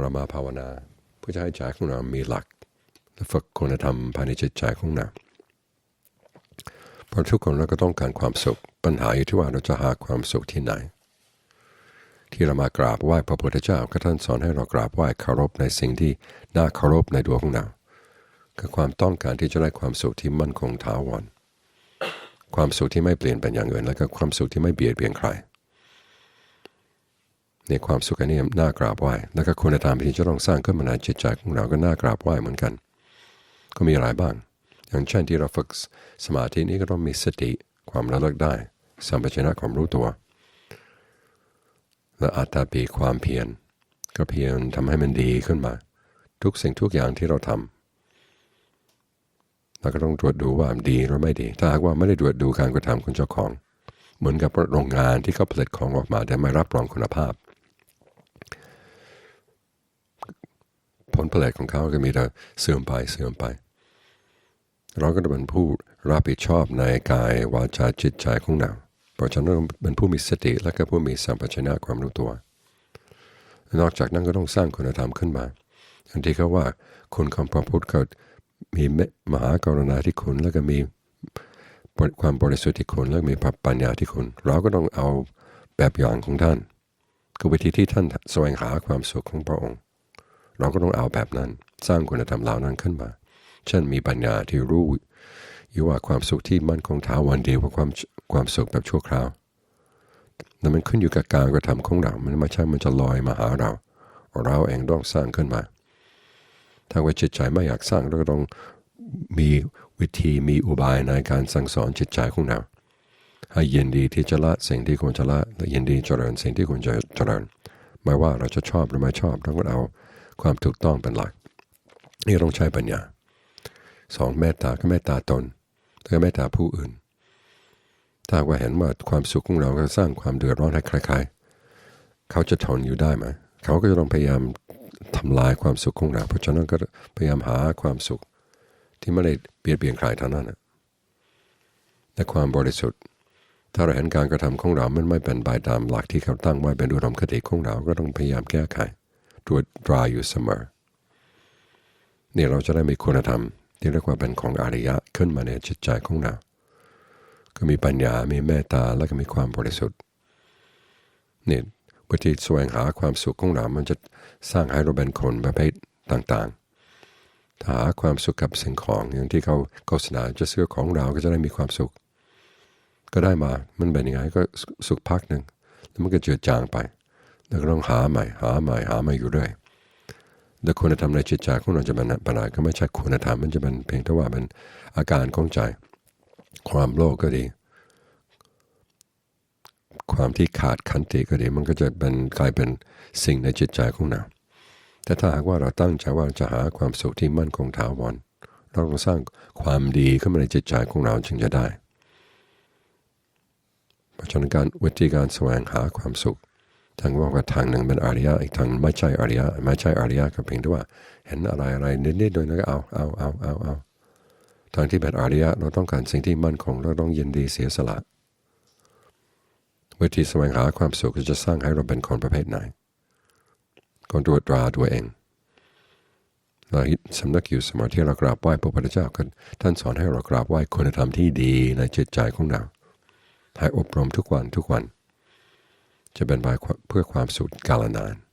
เรามาภาวนาเพื่อจะให้ใจของเรามีหลัก และฝึกคุณธรรมภายในจิตใจของเราเพราะทุกคนเราก็ต้องการความสุข ปัญหาอยู่ที่ว่าเราจะหาความสุขที่ไหน ที่เรามากราบไหว้พระพุทธเจ้าก็ท่านสอนให้เรากราบไหว้เคารพในสิ่งที่น่าเคารพในดวงของเราคือความต้องการที่จะได้ความสุขที่มั่นคงถาวรความสุขที่ไม่เปลี่ยนเป็นอย่างอื่น แล้วก็ความสุขที่ไม่เบียดเบียนใคร ในความสุขอันนี้น่ากราบไหว้แล้วก็คุณธรรมที่จะต้องสร้างขึ้นมาในจิตใจของเราก็น่ากราบไหว้เหมือนกัน ก็มีอะไรบ้าง อย่างเช่นที่เราฝึกสมาธินี้ก็ต้องมีสติความระลึกได้ สัมปชัญญะความรู้ตัว และอัตตาปีความเพียรก็เพียรทำให้มันดีขึ้นมา ทุกสิ่งทุกอย่างที่เราทำเราก็ต้องตรวจดูว่าดีหรือไม่ดี ถ้าหากว่าไม่ได้ตรวจดูการกระทำของเจ้าของ เหมือนกับโรงงานที่เขาผลิตของออกมาแต่ไม่รับรองคุณภาพ ผลผลิตของเขาก็มีแต่เสื่อมไปเสื่อมไป เราก็จะเป็นผู้รับผิดชอบในกายวาจาจิตใจของเราเพราะฉะนั้นเป็นผู้มีสติและก็ผู้มีสัมปชัญญะความรู้ตัว นอกจากนั้นก็ต้องสร้างคุณธรรมขึ้นมาอย่างที่เขาว่าคุณของพระพุทธก็มีมหากรณาธิคุณแล้วก็มีความบริสุทธิ์ที่คุณแล้วมีปัญญาที่คุณ เราก็ต้องเอาแบบอย่างของท่านคือวิธีที่ท่านแสวงหาความสุขของพระองค์ เราก็ต้องเอาแบบนั้น สร้างคุณธรรมเหล่านั้นขึ้นมา เช่นมีปัญญาที่รู้อยู่ว่าความสุขที่มั่นคงถาวรดีกว่าความความสุขแบบชั่วคราวนั่มันขึ้นอยู่กับการกระทำของเรา มันไม่ใช่มันจะลอยมาหาเรา เราเองต้องสร้างขึ้นมา ถ้าว่าจิตใจไม่อยากสร้างเราก็ต้องมีวิธีมีอุบายในการสั่งสอนจิตใจของเรา ให้ยินดีที่จะละสิ่งที่ควรจะละและยินดีเจริญสิ่งที่ควรจะเจริญ ไม่ว่าเราจะชอบหรือไม่ชอบเราก็เอา ความถูกต้องเป็นหลักนี่ต้องใช้ปัญญาสองเมตตาก็เมตตาตนแล้วก็เมตตาผู้อื่น ถ้าว่าเห็นว่าความสุขของเราก็สร้างความเดือดร้อนให้ใครๆ เขาจะทนอยู่ได้ไหมเขาก็จะต้องพยายามทำลายความสุขของเราเพราะฉะนั้นก็พยายามหาความสุขที่ไม่ได้เบียดเบียนใครเท่านั้นและความบริสุทธิ์ ถ้าเราเห็นการกระทำของเรา มันไม่เป็นไปตามหลักที่เขาตั้งไว้เป็นอุดมคติของเรา ก็ต้องพยายามแก้ไข ตรวจตราอยู่เสมอนี่เราจะได้มีคุณธรรม ที่เรียกว่าเป็นของอริยะขึ้นมาในจิตใจของเรา ก็มีปัญญา มีเมตตา และก็มีความบริสุทธิ์นี่วิธีแสวงหาความสุขของเรามันจะสร้างให้เราเป็นคนประเภทต่างๆถ้าหาความสุขกับสิ่งของอย่างที่เขาโฆษณาจะซื้อของเราก็จะได้มีความสุข ก็ได้มา มันเป็นยังไงก็สุขพักหนึ่งแล้วมันก็เจือจางไป แล้วก็ต้องหาใหม่ หาใหม่หาใหม่อยู่เรื่อยแลวคุณธรรมในจิตใจของเราจะเป็นปัญหาก็ไม่ใช่คุณธรรมมันจะเป็นเพียงแต่ว่าเป็นอาการของใจ ความโลภกก็ดี ความที่ขาดขันติก็ดี มันก็จะเป็นกลายเป็นสิ่งในจิตใจของเราแต่ถ้าหากว่าเราตั้งใจว่าจะหาความสุขที่มั่นคงถาวรเราต้องสร้างความดีขึ้นมาในจิตใจของเราจึงจะได้ เพราะฉะนั้นการวิธีการแสวงหาความสุข ทางว่าทางหนึ่งเป็นอริยะอีกทางไม่ใช่อริยะไม่ใช่อริยะก็เพียงแต่ว่า เห็นอะไรอะไรนิดๆโดยนั้นก็เอาเอาเอาเอาเอาทางที่เป็นอริยะเราต้องการสิ่งที่มั่นคงเราต้องยินดีเสียสละวิธีแสวงหาความสุขจะสร้างให้เราเป็นคนประเภทไหนคนตรวจตราตัวเองเราสำนักอยู่สมาที่เรากราบไหว้พระพุทธเจ้ากันท่านสอนให้เรากราบไหว้คุณธรรมที่ดีในจิตใจของเราให้อบรมทุกวันทุกวัน จะเป็นไปเพื่อความสุขกาลนาน